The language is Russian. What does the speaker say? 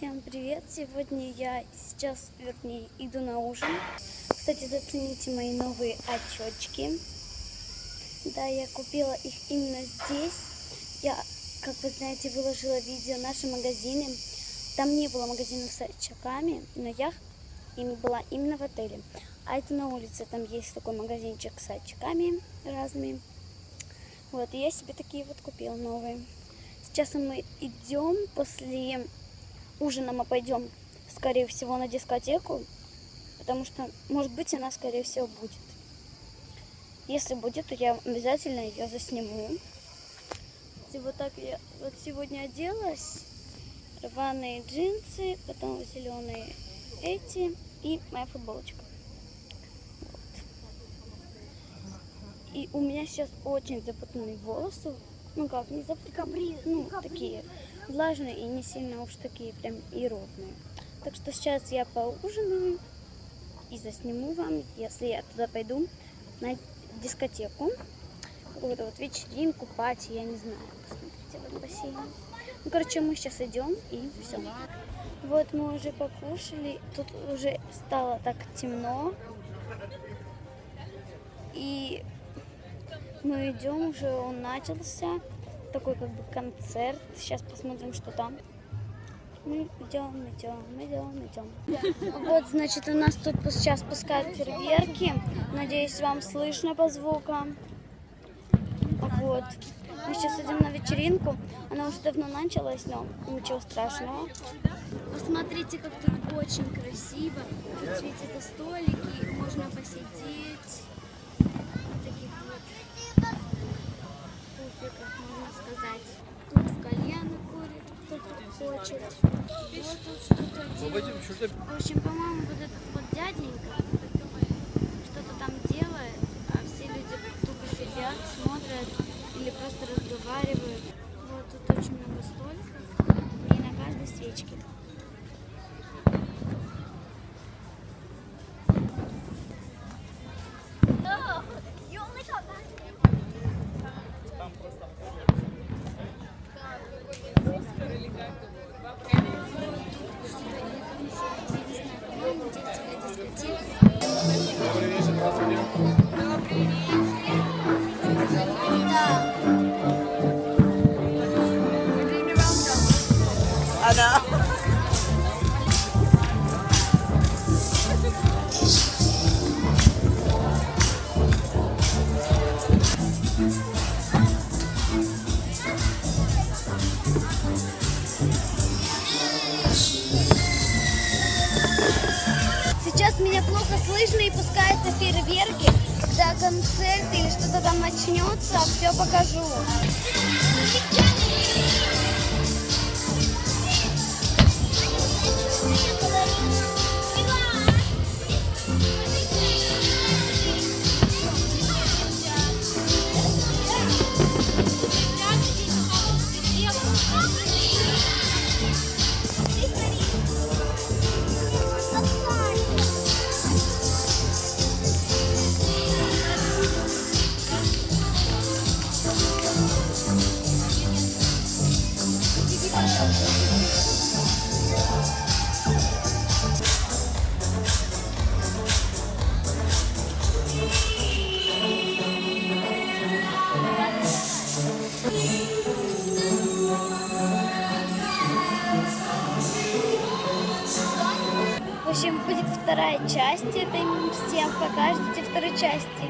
Всем привет! Сегодня я сейчас, вернее, иду на ужин. Кстати, зацените мои новые очечки. Да, я купила их именно здесь. Я, как вы знаете, выложила видео нашем магазине. Там не было магазинов с очками, но я им была именно в отеле. А это на улице, там есть такой магазинчик с очками разными. Вот, и я себе такие вот купила новые. Сейчас мы идем после ужина мы пойдем, скорее всего, на дискотеку, потому что, может быть, она, скорее всего, будет. Если будет, то я обязательно ее засниму. И вот так я вот сегодня оделась. Рваные джинсы, потом зеленые эти и моя футболочка. Вот. И у меня сейчас очень запутанные волосы. Ну как, не запутанные, ну такие влажные и не сильно уж такие прям и ровные. Так что сейчас я поужинаю и засниму вам, если я туда пойду на дискотеку, какую-то вот вечеринку, пати, я не знаю. Посмотрите, вот бассейн. Ну, короче, мы сейчас идем и все. Вот мы уже покушали, тут уже стало так темно. И мы идем уже, он начался такой как бы концерт. Сейчас посмотрим, что там. Мы идем, идем, идем, идем. Вот, значит, у нас тут сейчас пускают фейерверки. Надеюсь, вам слышно по звукам. Вот. Мы сейчас идем на вечеринку. Она уже давно началась, но ничего страшного. Посмотрите, как тут очень красиво. Тут светятся столики, можно посидеть. Таких вот пуфиках, можно сказать. Тут в кальяны курит, кто хочет. Вот тут что-то делают. В общем, по-моему, вот этот вот дяденька что-то там делает, а все люди тупо сидят, смотрят или просто разговаривают. Вот тут очень много столиков и на каждой свечке. Она. Сейчас меня плохо слышно и пускаются фейерверки. Концерт или что-то там начнется, все покажу. В общем, будет вторая часть этой. Всем пока, ждите второй части.